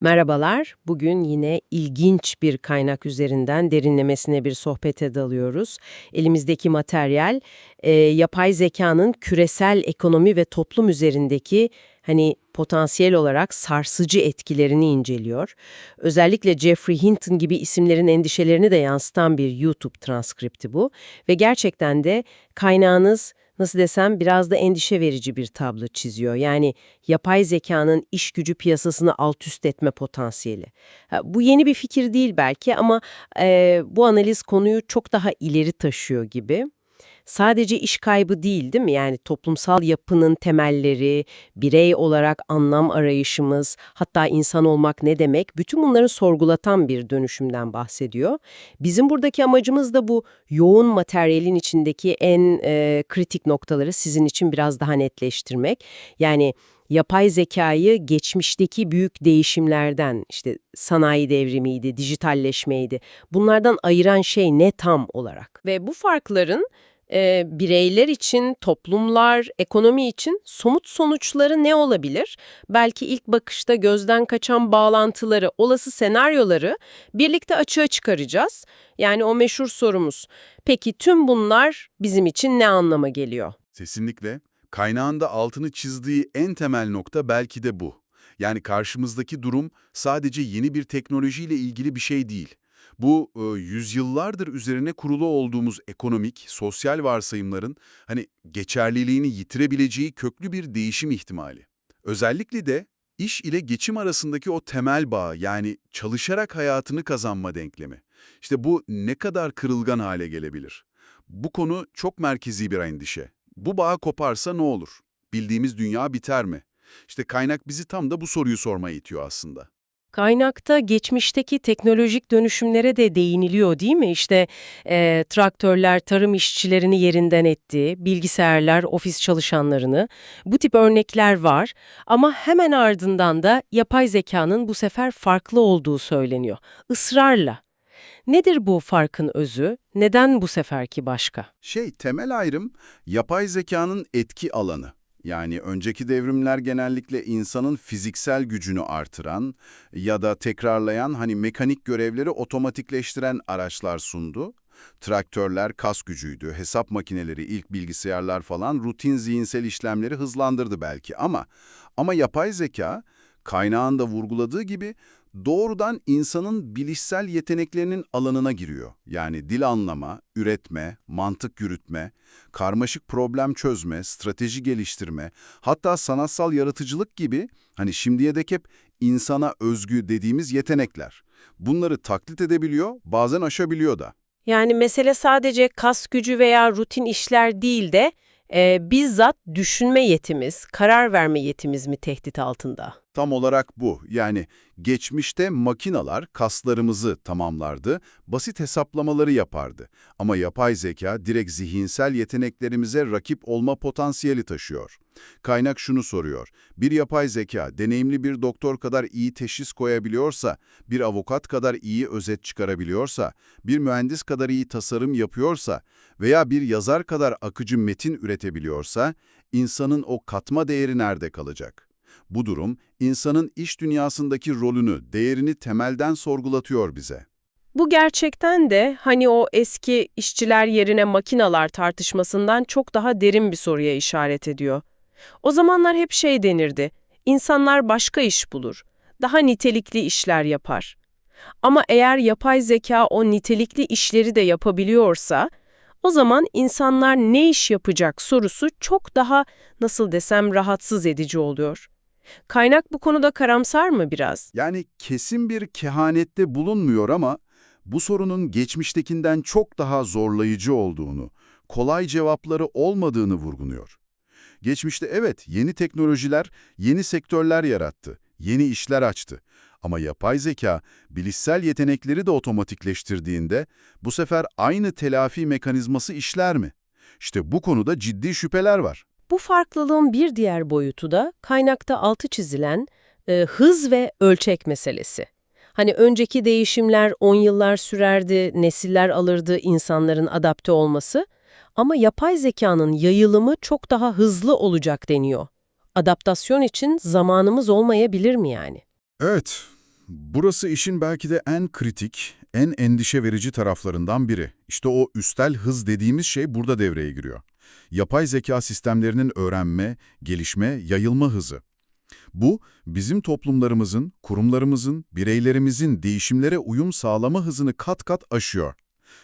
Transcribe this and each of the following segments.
Merhabalar, bugün yine ilginç bir kaynak üzerinden derinlemesine bir sohbete dalıyoruz. Elimizdeki materyal, e, yapay zekanın küresel ekonomi ve toplum üzerindeki hani potansiyel olarak sarsıcı etkilerini inceliyor. Özellikle Jeffrey Hinton gibi isimlerin endişelerini de yansıtan bir YouTube transkripti bu. Ve gerçekten de kaynağınız nasıl desem biraz da endişe verici bir tablo çiziyor. Yani yapay zekanın iş gücü piyasasını alt üst etme potansiyeli. Bu yeni bir fikir değil belki ama e, bu analiz konuyu çok daha ileri taşıyor gibi. Sadece iş kaybı değil değil mi? Yani toplumsal yapının temelleri, birey olarak anlam arayışımız, hatta insan olmak ne demek? Bütün bunları sorgulatan bir dönüşümden bahsediyor. Bizim buradaki amacımız da bu yoğun materyalin içindeki en e, kritik noktaları sizin için biraz daha netleştirmek. Yani yapay zekayı geçmişteki büyük değişimlerden, işte sanayi devrimiydi, dijitalleşmeydi, bunlardan ayıran şey ne tam olarak? Ve bu farkların e, bireyler için, toplumlar, ekonomi için somut sonuçları ne olabilir? Belki ilk bakışta gözden kaçan bağlantıları, olası senaryoları birlikte açığa çıkaracağız. Yani o meşhur sorumuz. Peki tüm bunlar bizim için ne anlama geliyor? Kesinlikle. Kaynağında altını çizdiği en temel nokta belki de bu. Yani karşımızdaki durum sadece yeni bir teknolojiyle ilgili bir şey değil. Bu e, yüzyıllardır üzerine kurulu olduğumuz ekonomik, sosyal varsayımların hani geçerliliğini yitirebileceği köklü bir değişim ihtimali. Özellikle de iş ile geçim arasındaki o temel bağ yani çalışarak hayatını kazanma denklemi. İşte bu ne kadar kırılgan hale gelebilir? Bu konu çok merkezi bir endişe. Bu bağ koparsa ne olur? Bildiğimiz dünya biter mi? İşte kaynak bizi tam da bu soruyu sormaya itiyor aslında. Kaynakta geçmişteki teknolojik dönüşümlere de değiniliyor değil mi? İşte e, traktörler tarım işçilerini yerinden etti, bilgisayarlar ofis çalışanlarını. Bu tip örnekler var ama hemen ardından da yapay zekanın bu sefer farklı olduğu söyleniyor. Israrla. Nedir bu farkın özü? Neden bu seferki başka? Şey, temel ayrım yapay zekanın etki alanı. Yani önceki devrimler genellikle insanın fiziksel gücünü artıran ya da tekrarlayan hani mekanik görevleri otomatikleştiren araçlar sundu. Traktörler kas gücüydü, hesap makineleri, ilk bilgisayarlar falan rutin zihinsel işlemleri hızlandırdı belki ama ama yapay zeka kaynağında vurguladığı gibi doğrudan insanın bilişsel yeteneklerinin alanına giriyor. Yani dil anlama, üretme, mantık yürütme, karmaşık problem çözme, strateji geliştirme, hatta sanatsal yaratıcılık gibi hani şimdiye dek hep insana özgü dediğimiz yetenekler. Bunları taklit edebiliyor, bazen aşabiliyor da. Yani mesele sadece kas gücü veya rutin işler değil de e, bizzat düşünme yetimiz, karar verme yetimiz mi tehdit altında? Tam olarak bu. Yani geçmişte makinalar kaslarımızı tamamlardı, basit hesaplamaları yapardı. Ama yapay zeka direkt zihinsel yeteneklerimize rakip olma potansiyeli taşıyor. Kaynak şunu soruyor. Bir yapay zeka deneyimli bir doktor kadar iyi teşhis koyabiliyorsa, bir avukat kadar iyi özet çıkarabiliyorsa, bir mühendis kadar iyi tasarım yapıyorsa veya bir yazar kadar akıcı metin üretebiliyorsa, insanın o katma değeri nerede kalacak? Bu durum, insanın iş dünyasındaki rolünü, değerini temelden sorgulatıyor bize. Bu gerçekten de hani o eski işçiler yerine makinalar tartışmasından çok daha derin bir soruya işaret ediyor. O zamanlar hep şey denirdi, insanlar başka iş bulur, daha nitelikli işler yapar. Ama eğer yapay zeka o nitelikli işleri de yapabiliyorsa, o zaman insanlar ne iş yapacak sorusu çok daha nasıl desem rahatsız edici oluyor. Kaynak bu konuda karamsar mı biraz? Yani kesin bir kehanette bulunmuyor ama bu sorunun geçmiştekinden çok daha zorlayıcı olduğunu, kolay cevapları olmadığını vurgunuyor. Geçmişte evet yeni teknolojiler, yeni sektörler yarattı, yeni işler açtı. Ama yapay zeka bilişsel yetenekleri de otomatikleştirdiğinde bu sefer aynı telafi mekanizması işler mi? İşte bu konuda ciddi şüpheler var. Bu farklılığın bir diğer boyutu da kaynakta altı çizilen e, hız ve ölçek meselesi. Hani önceki değişimler 10 yıllar sürerdi, nesiller alırdı insanların adapte olması ama yapay zekanın yayılımı çok daha hızlı olacak deniyor. Adaptasyon için zamanımız olmayabilir mi yani? Evet, Burası işin belki de en kritik, en endişe verici taraflarından biri. İşte o üstel hız dediğimiz şey burada devreye giriyor. Yapay zeka sistemlerinin öğrenme, gelişme, yayılma hızı. Bu, bizim toplumlarımızın, kurumlarımızın, bireylerimizin değişimlere uyum sağlama hızını kat kat aşıyor.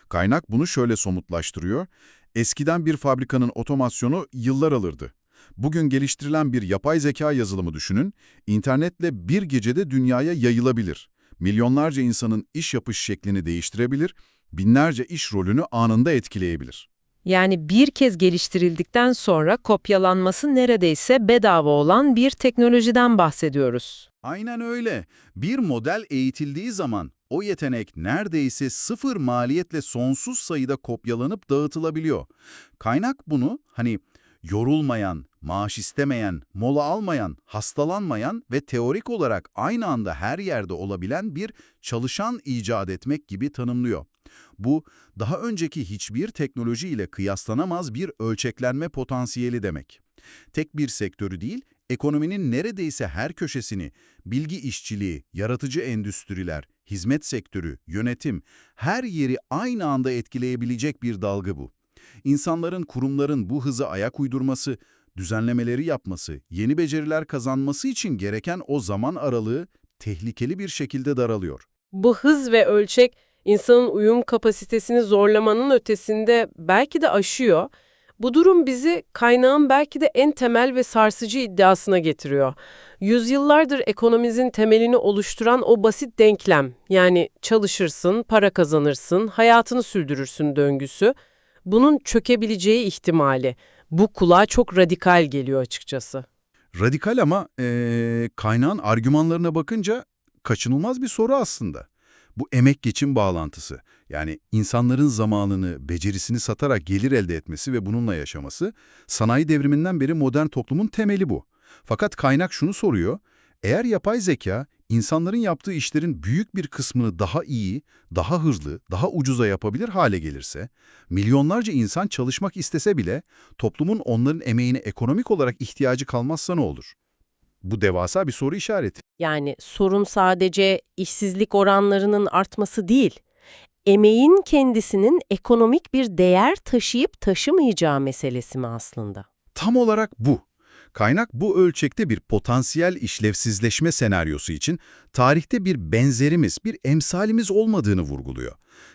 Kaynak bunu şöyle somutlaştırıyor. Eskiden bir fabrikanın otomasyonu yıllar alırdı. Bugün geliştirilen bir yapay zeka yazılımı düşünün, internetle bir gecede dünyaya yayılabilir. Milyonlarca insanın iş yapış şeklini değiştirebilir, binlerce iş rolünü anında etkileyebilir. Yani bir kez geliştirildikten sonra kopyalanması neredeyse bedava olan bir teknolojiden bahsediyoruz. Aynen öyle. Bir model eğitildiği zaman o yetenek neredeyse sıfır maliyetle sonsuz sayıda kopyalanıp dağıtılabiliyor. Kaynak bunu hani yorulmayan, maaş istemeyen, mola almayan, hastalanmayan ve teorik olarak aynı anda her yerde olabilen bir çalışan icat etmek gibi tanımlıyor. Bu, daha önceki hiçbir teknoloji ile kıyaslanamaz bir ölçeklenme potansiyeli demek. Tek bir sektörü değil, ekonominin neredeyse her köşesini, bilgi işçiliği, yaratıcı endüstriler, hizmet sektörü, yönetim, her yeri aynı anda etkileyebilecek bir dalga bu. İnsanların, kurumların bu hızı ayak uydurması, düzenlemeleri yapması, yeni beceriler kazanması için gereken o zaman aralığı tehlikeli bir şekilde daralıyor. Bu hız ve ölçek insanın uyum kapasitesini zorlamanın ötesinde belki de aşıyor. Bu durum bizi kaynağın belki de en temel ve sarsıcı iddiasına getiriyor. Yüzyıllardır ekonomimizin temelini oluşturan o basit denklem, yani çalışırsın, para kazanırsın, hayatını sürdürürsün döngüsü, bunun çökebileceği ihtimali. Bu kulağa çok radikal geliyor açıkçası. Radikal ama eee, kaynağın argümanlarına bakınca kaçınılmaz bir soru aslında. Bu emek geçim bağlantısı. Yani insanların zamanını, becerisini satarak gelir elde etmesi ve bununla yaşaması, sanayi devriminden beri modern toplumun temeli bu. Fakat kaynak şunu soruyor, eğer yapay zeka insanların yaptığı işlerin büyük bir kısmını daha iyi, daha hızlı, daha ucuza yapabilir hale gelirse, milyonlarca insan çalışmak istese bile toplumun onların emeğine ekonomik olarak ihtiyacı kalmazsa ne olur? Bu devasa bir soru işareti. Yani sorun sadece işsizlik oranlarının artması değil, emeğin kendisinin ekonomik bir değer taşıyıp taşımayacağı meselesi mi aslında? Tam olarak bu. Kaynak bu ölçekte bir potansiyel işlevsizleşme senaryosu için tarihte bir benzerimiz, bir emsalimiz olmadığını vurguluyor.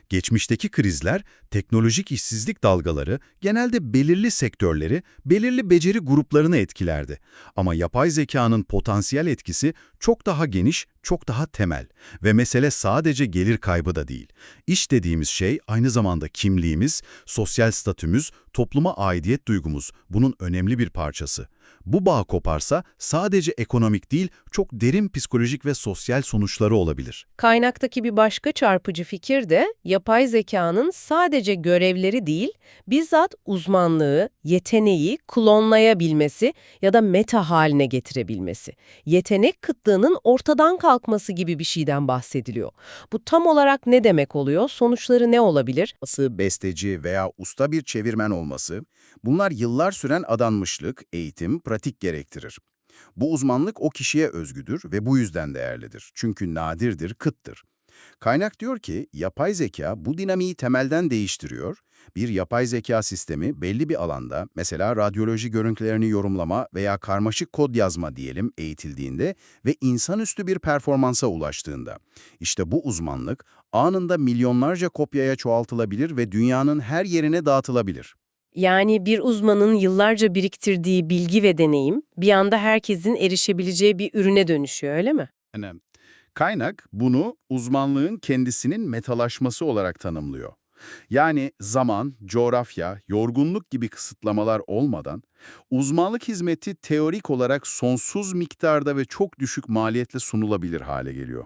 Geçmişteki krizler, teknolojik işsizlik dalgaları genelde belirli sektörleri, belirli beceri gruplarını etkilerdi. Ama yapay zekanın potansiyel etkisi çok daha geniş, çok daha temel ve mesele sadece gelir kaybı da değil. İş dediğimiz şey aynı zamanda kimliğimiz, sosyal statümüz, topluma aidiyet duygumuz bunun önemli bir parçası. Bu bağ koparsa sadece ekonomik değil, çok derin psikolojik ve sosyal sonuçları olabilir. Kaynaktaki bir başka çarpıcı fikir de yapay zekanın sadece görevleri değil, bizzat uzmanlığı, yeteneği klonlayabilmesi ya da meta haline getirebilmesi. Yetenek kıtlığının ortadan kalkması gibi bir şeyden bahsediliyor. Bu tam olarak ne demek oluyor? Sonuçları ne olabilir? olması, besteci veya usta bir çevirmen olması, bunlar yıllar süren adanmışlık, eğitim, pratik gerektirir. Bu uzmanlık o kişiye özgüdür ve bu yüzden değerlidir. Çünkü nadirdir, kıttır. Kaynak diyor ki, yapay zeka bu dinamiği temelden değiştiriyor. Bir yapay zeka sistemi belli bir alanda, mesela radyoloji görüntülerini yorumlama veya karmaşık kod yazma diyelim eğitildiğinde ve insanüstü bir performansa ulaştığında. İşte bu uzmanlık anında milyonlarca kopyaya çoğaltılabilir ve dünyanın her yerine dağıtılabilir. Yani bir uzmanın yıllarca biriktirdiği bilgi ve deneyim bir anda herkesin erişebileceği bir ürüne dönüşüyor öyle mi? Yani kaynak bunu uzmanlığın kendisinin metalaşması olarak tanımlıyor. Yani zaman, coğrafya, yorgunluk gibi kısıtlamalar olmadan uzmanlık hizmeti teorik olarak sonsuz miktarda ve çok düşük maliyetle sunulabilir hale geliyor.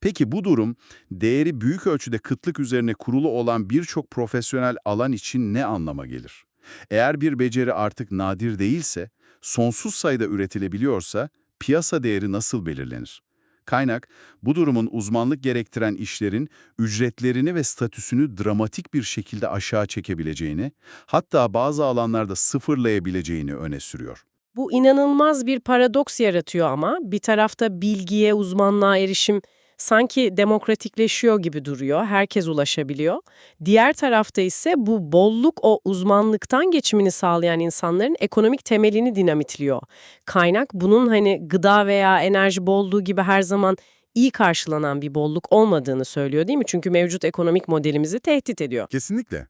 Peki bu durum değeri büyük ölçüde kıtlık üzerine kurulu olan birçok profesyonel alan için ne anlama gelir? Eğer bir beceri artık nadir değilse, sonsuz sayıda üretilebiliyorsa piyasa değeri nasıl belirlenir? Kaynak, bu durumun uzmanlık gerektiren işlerin ücretlerini ve statüsünü dramatik bir şekilde aşağı çekebileceğini, hatta bazı alanlarda sıfırlayabileceğini öne sürüyor. Bu inanılmaz bir paradoks yaratıyor ama bir tarafta bilgiye, uzmanlığa erişim sanki demokratikleşiyor gibi duruyor, herkes ulaşabiliyor. Diğer tarafta ise bu bolluk o uzmanlıktan geçimini sağlayan insanların ekonomik temelini dinamitliyor. Kaynak bunun hani gıda veya enerji bolluğu gibi her zaman iyi karşılanan bir bolluk olmadığını söylüyor değil mi? Çünkü mevcut ekonomik modelimizi tehdit ediyor. Kesinlikle.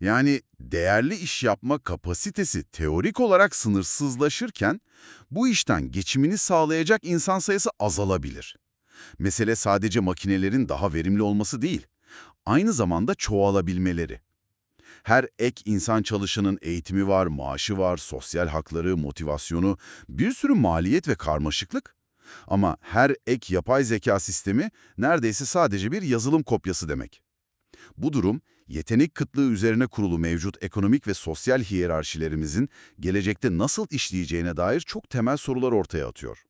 Yani değerli iş yapma kapasitesi teorik olarak sınırsızlaşırken bu işten geçimini sağlayacak insan sayısı azalabilir. Mesele sadece makinelerin daha verimli olması değil, aynı zamanda çoğalabilmeleri. Her ek insan çalışanın eğitimi var, maaşı var, sosyal hakları, motivasyonu, bir sürü maliyet ve karmaşıklık. Ama her ek yapay zeka sistemi neredeyse sadece bir yazılım kopyası demek. Bu durum, yetenek kıtlığı üzerine kurulu mevcut ekonomik ve sosyal hiyerarşilerimizin gelecekte nasıl işleyeceğine dair çok temel sorular ortaya atıyor.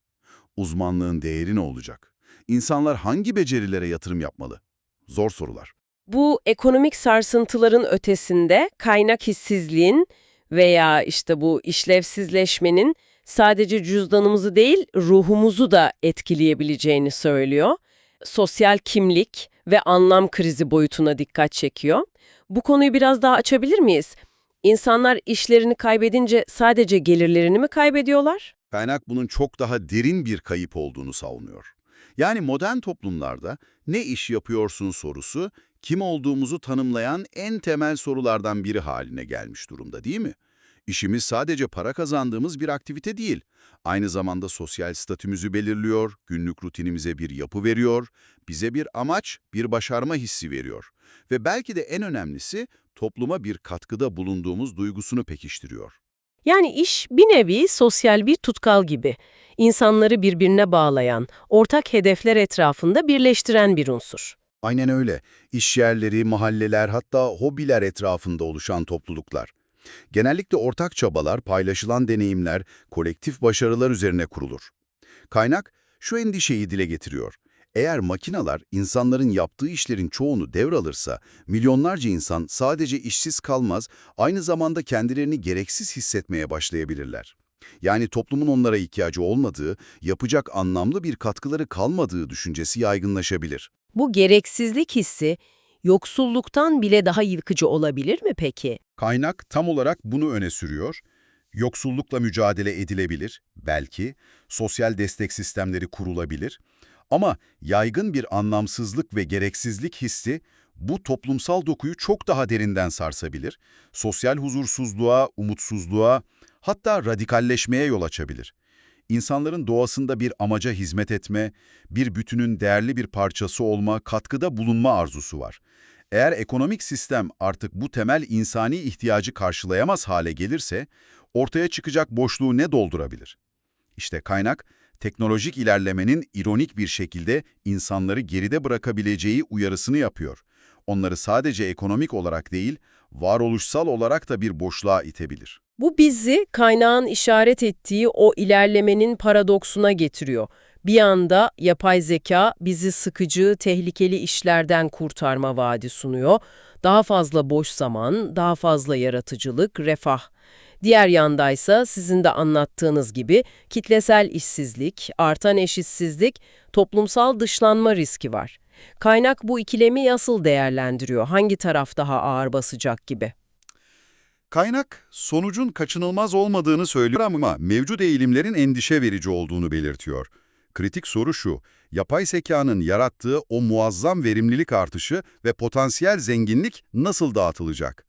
Uzmanlığın değeri ne olacak? İnsanlar hangi becerilere yatırım yapmalı? Zor sorular. Bu ekonomik sarsıntıların ötesinde kaynak hissizliğin veya işte bu işlevsizleşmenin sadece cüzdanımızı değil ruhumuzu da etkileyebileceğini söylüyor. Sosyal kimlik ve anlam krizi boyutuna dikkat çekiyor. Bu konuyu biraz daha açabilir miyiz? İnsanlar işlerini kaybedince sadece gelirlerini mi kaybediyorlar? Kaynak bunun çok daha derin bir kayıp olduğunu savunuyor. Yani modern toplumlarda ne iş yapıyorsun sorusu, kim olduğumuzu tanımlayan en temel sorulardan biri haline gelmiş durumda değil mi? İşimiz sadece para kazandığımız bir aktivite değil. Aynı zamanda sosyal statümüzü belirliyor, günlük rutinimize bir yapı veriyor, bize bir amaç, bir başarma hissi veriyor. Ve belki de en önemlisi topluma bir katkıda bulunduğumuz duygusunu pekiştiriyor. Yani iş bir nevi sosyal bir tutkal gibi. İnsanları birbirine bağlayan, ortak hedefler etrafında birleştiren bir unsur. Aynen öyle. İş yerleri, mahalleler hatta hobiler etrafında oluşan topluluklar. Genellikle ortak çabalar, paylaşılan deneyimler, kolektif başarılar üzerine kurulur. Kaynak şu endişeyi dile getiriyor. Eğer makineler insanların yaptığı işlerin çoğunu devralırsa, milyonlarca insan sadece işsiz kalmaz, aynı zamanda kendilerini gereksiz hissetmeye başlayabilirler. Yani toplumun onlara ihtiyacı olmadığı, yapacak anlamlı bir katkıları kalmadığı düşüncesi yaygınlaşabilir. Bu gereksizlik hissi yoksulluktan bile daha yıkıcı olabilir mi peki? Kaynak tam olarak bunu öne sürüyor. Yoksullukla mücadele edilebilir, belki, sosyal destek sistemleri kurulabilir. Ama yaygın bir anlamsızlık ve gereksizlik hissi bu toplumsal dokuyu çok daha derinden sarsabilir. Sosyal huzursuzluğa, umutsuzluğa, hatta radikalleşmeye yol açabilir. İnsanların doğasında bir amaca hizmet etme, bir bütünün değerli bir parçası olma, katkıda bulunma arzusu var. Eğer ekonomik sistem artık bu temel insani ihtiyacı karşılayamaz hale gelirse, ortaya çıkacak boşluğu ne doldurabilir? İşte kaynak, teknolojik ilerlemenin ironik bir şekilde insanları geride bırakabileceği uyarısını yapıyor. Onları sadece ekonomik olarak değil, varoluşsal olarak da bir boşluğa itebilir. Bu bizi kaynağın işaret ettiği o ilerlemenin paradoksuna getiriyor. Bir yanda yapay zeka bizi sıkıcı, tehlikeli işlerden kurtarma vaadi sunuyor. Daha fazla boş zaman, daha fazla yaratıcılık, refah. Diğer yandaysa sizin de anlattığınız gibi kitlesel işsizlik, artan eşitsizlik, toplumsal dışlanma riski var. Kaynak bu ikilemi nasıl değerlendiriyor? Hangi taraf daha ağır basacak gibi? Kaynak, sonucun kaçınılmaz olmadığını söylüyor ama mevcut eğilimlerin endişe verici olduğunu belirtiyor. Kritik soru şu, yapay zekanın yarattığı o muazzam verimlilik artışı ve potansiyel zenginlik nasıl dağıtılacak?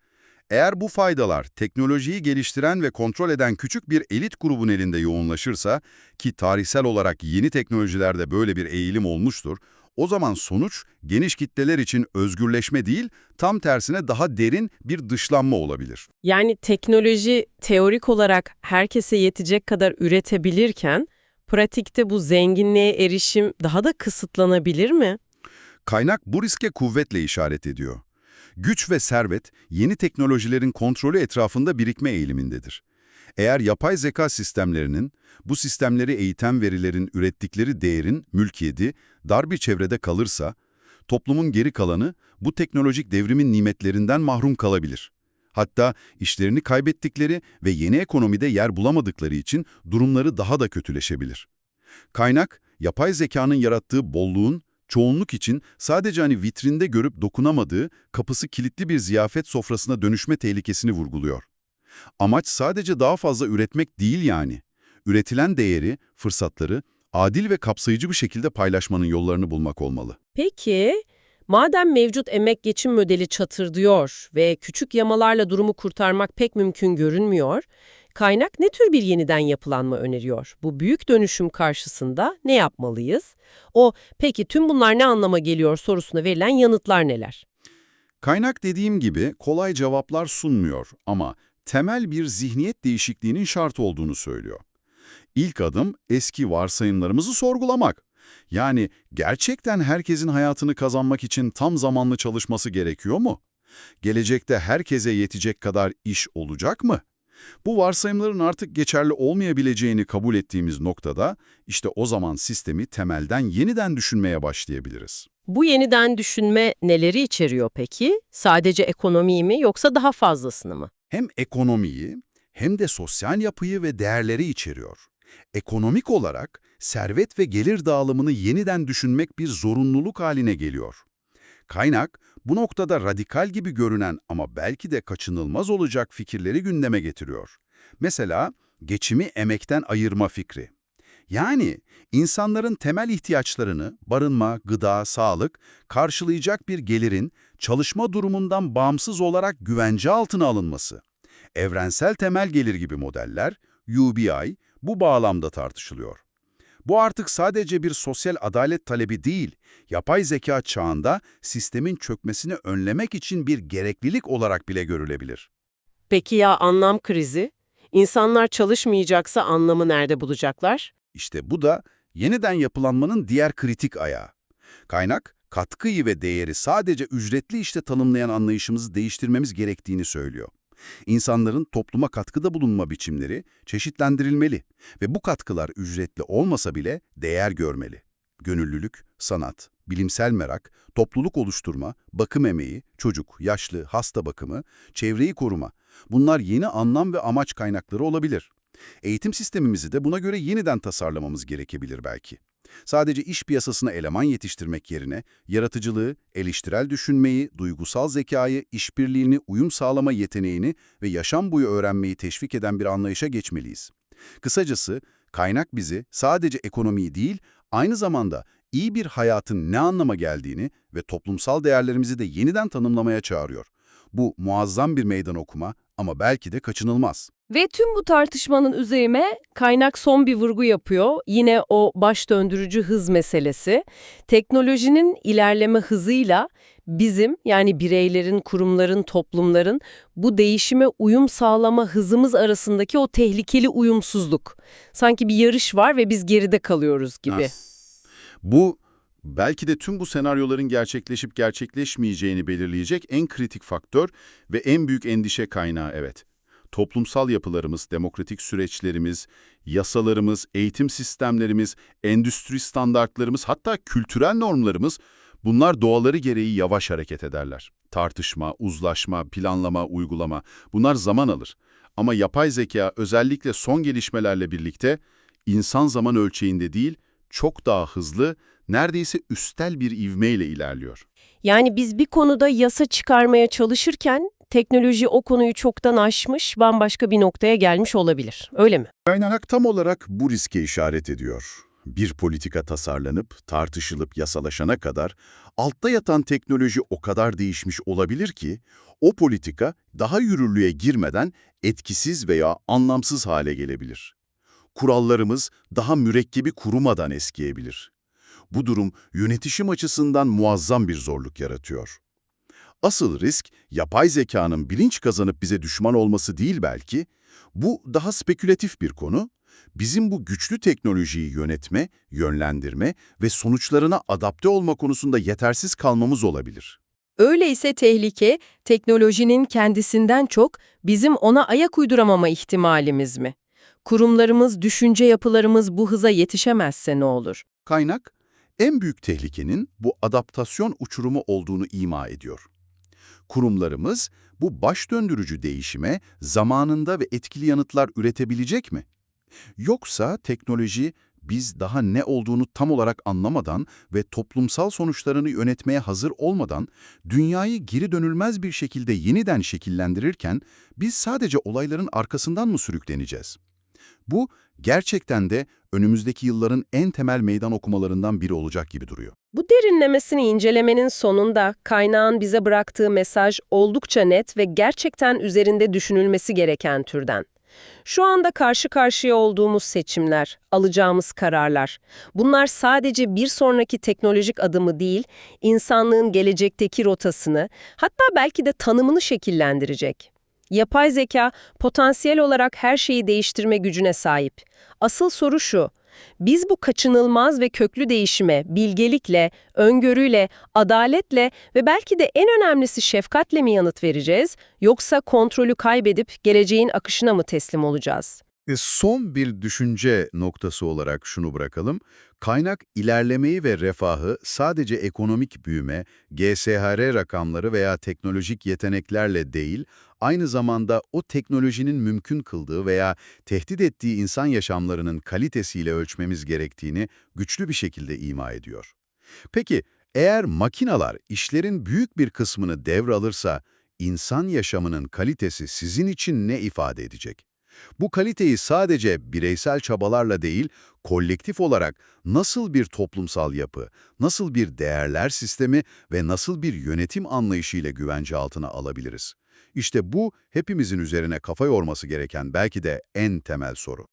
Eğer bu faydalar teknolojiyi geliştiren ve kontrol eden küçük bir elit grubun elinde yoğunlaşırsa, ki tarihsel olarak yeni teknolojilerde böyle bir eğilim olmuştur, o zaman sonuç geniş kitleler için özgürleşme değil, tam tersine daha derin bir dışlanma olabilir. Yani teknoloji teorik olarak herkese yetecek kadar üretebilirken, pratikte bu zenginliğe erişim daha da kısıtlanabilir mi? Kaynak bu riske kuvvetle işaret ediyor. Güç ve servet yeni teknolojilerin kontrolü etrafında birikme eğilimindedir. Eğer yapay zeka sistemlerinin, bu sistemleri eğiten verilerin ürettikleri değerin, mülkiyeti, dar bir çevrede kalırsa, toplumun geri kalanı bu teknolojik devrimin nimetlerinden mahrum kalabilir. Hatta işlerini kaybettikleri ve yeni ekonomide yer bulamadıkları için durumları daha da kötüleşebilir. Kaynak, yapay zekanın yarattığı bolluğun çoğunluk için sadece hani vitrinde görüp dokunamadığı, kapısı kilitli bir ziyafet sofrasına dönüşme tehlikesini vurguluyor. Amaç sadece daha fazla üretmek değil yani. Üretilen değeri, fırsatları adil ve kapsayıcı bir şekilde paylaşmanın yollarını bulmak olmalı. Peki, madem mevcut emek geçim modeli çatırdıyor ve küçük yamalarla durumu kurtarmak pek mümkün görünmüyor, kaynak ne tür bir yeniden yapılanma öneriyor? Bu büyük dönüşüm karşısında ne yapmalıyız? O, peki tüm bunlar ne anlama geliyor sorusuna verilen yanıtlar neler? Kaynak dediğim gibi kolay cevaplar sunmuyor ama temel bir zihniyet değişikliğinin şart olduğunu söylüyor. İlk adım eski varsayımlarımızı sorgulamak. Yani gerçekten herkesin hayatını kazanmak için tam zamanlı çalışması gerekiyor mu? Gelecekte herkese yetecek kadar iş olacak mı? Bu varsayımların artık geçerli olmayabileceğini kabul ettiğimiz noktada işte o zaman sistemi temelden yeniden düşünmeye başlayabiliriz. Bu yeniden düşünme neleri içeriyor peki? Sadece ekonomiyi mi yoksa daha fazlasını mı? hem ekonomiyi hem de sosyal yapıyı ve değerleri içeriyor. Ekonomik olarak servet ve gelir dağılımını yeniden düşünmek bir zorunluluk haline geliyor. Kaynak bu noktada radikal gibi görünen ama belki de kaçınılmaz olacak fikirleri gündeme getiriyor. Mesela geçimi emekten ayırma fikri. Yani insanların temel ihtiyaçlarını, barınma, gıda, sağlık, karşılayacak bir gelirin çalışma durumundan bağımsız olarak güvence altına alınması. Evrensel temel gelir gibi modeller, UBI, bu bağlamda tartışılıyor. Bu artık sadece bir sosyal adalet talebi değil, yapay zeka çağında sistemin çökmesini önlemek için bir gereklilik olarak bile görülebilir. Peki ya anlam krizi? İnsanlar çalışmayacaksa anlamı nerede bulacaklar? İşte bu da yeniden yapılanmanın diğer kritik ayağı. Kaynak, katkıyı ve değeri sadece ücretli işte tanımlayan anlayışımızı değiştirmemiz gerektiğini söylüyor. İnsanların topluma katkıda bulunma biçimleri çeşitlendirilmeli ve bu katkılar ücretli olmasa bile değer görmeli. Gönüllülük, sanat, bilimsel merak, topluluk oluşturma, bakım emeği, çocuk, yaşlı, hasta bakımı, çevreyi koruma bunlar yeni anlam ve amaç kaynakları olabilir. Eğitim sistemimizi de buna göre yeniden tasarlamamız gerekebilir belki. Sadece iş piyasasına eleman yetiştirmek yerine yaratıcılığı, eleştirel düşünmeyi, duygusal zekayı, işbirliğini, uyum sağlama yeteneğini ve yaşam boyu öğrenmeyi teşvik eden bir anlayışa geçmeliyiz. Kısacası kaynak bizi sadece ekonomiyi değil, aynı zamanda iyi bir hayatın ne anlama geldiğini ve toplumsal değerlerimizi de yeniden tanımlamaya çağırıyor. Bu muazzam bir meydan okuma ama belki de kaçınılmaz. Ve tüm bu tartışmanın üzerine kaynak son bir vurgu yapıyor. Yine o baş döndürücü hız meselesi. Teknolojinin ilerleme hızıyla bizim yani bireylerin, kurumların, toplumların bu değişime uyum sağlama hızımız arasındaki o tehlikeli uyumsuzluk. Sanki bir yarış var ve biz geride kalıyoruz gibi. Bu belki de tüm bu senaryoların gerçekleşip gerçekleşmeyeceğini belirleyecek en kritik faktör ve en büyük endişe kaynağı evet. Toplumsal yapılarımız, demokratik süreçlerimiz, yasalarımız, eğitim sistemlerimiz, endüstri standartlarımız hatta kültürel normlarımız bunlar doğaları gereği yavaş hareket ederler. Tartışma, uzlaşma, planlama, uygulama bunlar zaman alır. Ama yapay zeka özellikle son gelişmelerle birlikte insan zaman ölçeğinde değil, çok daha hızlı, neredeyse üstel bir ivmeyle ilerliyor. Yani biz bir konuda yasa çıkarmaya çalışırken teknoloji o konuyu çoktan aşmış, bambaşka bir noktaya gelmiş olabilir. Öyle mi? Kaynak tam olarak bu riske işaret ediyor. Bir politika tasarlanıp, tartışılıp yasalaşana kadar altta yatan teknoloji o kadar değişmiş olabilir ki o politika daha yürürlüğe girmeden etkisiz veya anlamsız hale gelebilir. Kurallarımız daha mürekkebi kurumadan eskiyebilir. Bu durum yönetişim açısından muazzam bir zorluk yaratıyor. Asıl risk, yapay zekanın bilinç kazanıp bize düşman olması değil belki, bu daha spekülatif bir konu, bizim bu güçlü teknolojiyi yönetme, yönlendirme ve sonuçlarına adapte olma konusunda yetersiz kalmamız olabilir. Öyleyse tehlike, teknolojinin kendisinden çok bizim ona ayak uyduramama ihtimalimiz mi? Kurumlarımız, düşünce yapılarımız bu hıza yetişemezse ne olur? Kaynak, en büyük tehlikenin bu adaptasyon uçurumu olduğunu ima ediyor. Kurumlarımız bu baş döndürücü değişime zamanında ve etkili yanıtlar üretebilecek mi? Yoksa teknoloji biz daha ne olduğunu tam olarak anlamadan ve toplumsal sonuçlarını yönetmeye hazır olmadan dünyayı geri dönülmez bir şekilde yeniden şekillendirirken biz sadece olayların arkasından mı sürükleneceğiz? Bu gerçekten de önümüzdeki yılların en temel meydan okumalarından biri olacak gibi duruyor. Bu derinlemesini incelemenin sonunda kaynağın bize bıraktığı mesaj oldukça net ve gerçekten üzerinde düşünülmesi gereken türden. Şu anda karşı karşıya olduğumuz seçimler, alacağımız kararlar, bunlar sadece bir sonraki teknolojik adımı değil, insanlığın gelecekteki rotasını, hatta belki de tanımını şekillendirecek. Yapay zeka potansiyel olarak her şeyi değiştirme gücüne sahip. Asıl soru şu, biz bu kaçınılmaz ve köklü değişime bilgelikle, öngörüyle, adaletle ve belki de en önemlisi şefkatle mi yanıt vereceğiz, yoksa kontrolü kaybedip geleceğin akışına mı teslim olacağız? E, son bir düşünce noktası olarak şunu bırakalım. Kaynak ilerlemeyi ve refahı sadece ekonomik büyüme, GSHR rakamları veya teknolojik yeteneklerle değil, aynı zamanda o teknolojinin mümkün kıldığı veya tehdit ettiği insan yaşamlarının kalitesiyle ölçmemiz gerektiğini güçlü bir şekilde ima ediyor. Peki, eğer makinalar işlerin büyük bir kısmını devralırsa, insan yaşamının kalitesi sizin için ne ifade edecek? Bu kaliteyi sadece bireysel çabalarla değil, kolektif olarak nasıl bir toplumsal yapı, nasıl bir değerler sistemi ve nasıl bir yönetim anlayışıyla güvence altına alabiliriz? İşte bu hepimizin üzerine kafa yorması gereken belki de en temel soru.